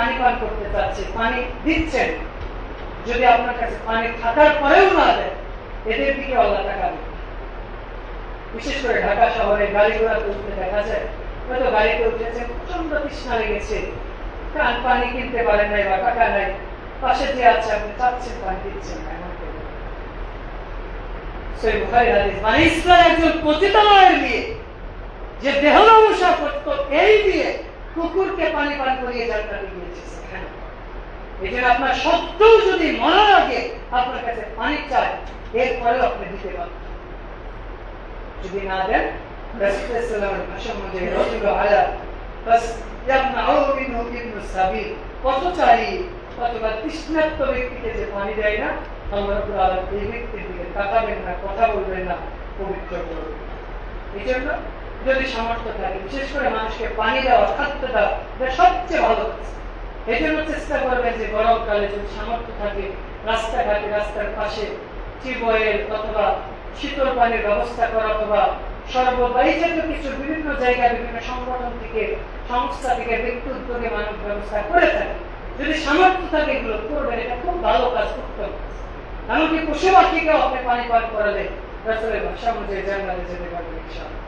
পানি পান করতে চাচ্ছে, পানি দিচ্ছেন যদি আপনার কাছে পানি থাকার পরেও না দেয় এদের দিকে আল্লাহ তাকাবে বিশেষ করে ঢাকা শহরে গাড়ি ঘোড়া তুলতে দেখা যায়, হয়তো গাড়িতে উঠেছে প্রচণ্ড তৃষ্ণা লেগেছে। কান পানি কিনতে পারেন নাই বা টাকা নাই, পাশে যে আছে, আপনি চাচ্ছেন পানি দিচ্ছেন না যে দেহরমসা করত, এই দিয়ে কুকুরকে পানি পান করিয়ে জান্নাতে গিয়েছে সেখানে আপনার যদি আপনার কাছে পানি চায় এরপরেও আপনি দিতে যদি না দেন দেয় না, আল্লাহ এই ব্যক্তির দিকে তাকাবেন না, কথা বলবেন না, পবিত্র করবেন এই জন্য যদি সামর্থ্য থাকে, বিশেষ করে মানুষকে পানি দেওয়া, খাদ্য দেওয়া সবচেয়ে ভালো কাজ। এই চেষ্টা করবেন যে গরমকালে যদি সামর্থ্য থাকে, রাস্তাঘাটে, রাস্তার পাশে, টিউবওয়েল অথবা শীতল পানির ব্যবস্থা করা অথবা সর্ববাই জাতীয় কিছু বিভিন্ন জায়গায়, বিভিন্ন সংগঠন থেকে, সংস্থা থেকে, ব্যক্তি উদ্যোগে মানুষ ব্যবস্থা করে থাকে। যদি সামর্থ্য থাকে এগুলো করবেন, এটা খুব ভালো কাজ উত্তম কাজ। এমনকি পশু পাখিকেও আপনি পানি পান করালে, রাসূলের ভাষা অনুযায়ী জান্নাতে যেতে পারবেন ইনশাআল্লাহ।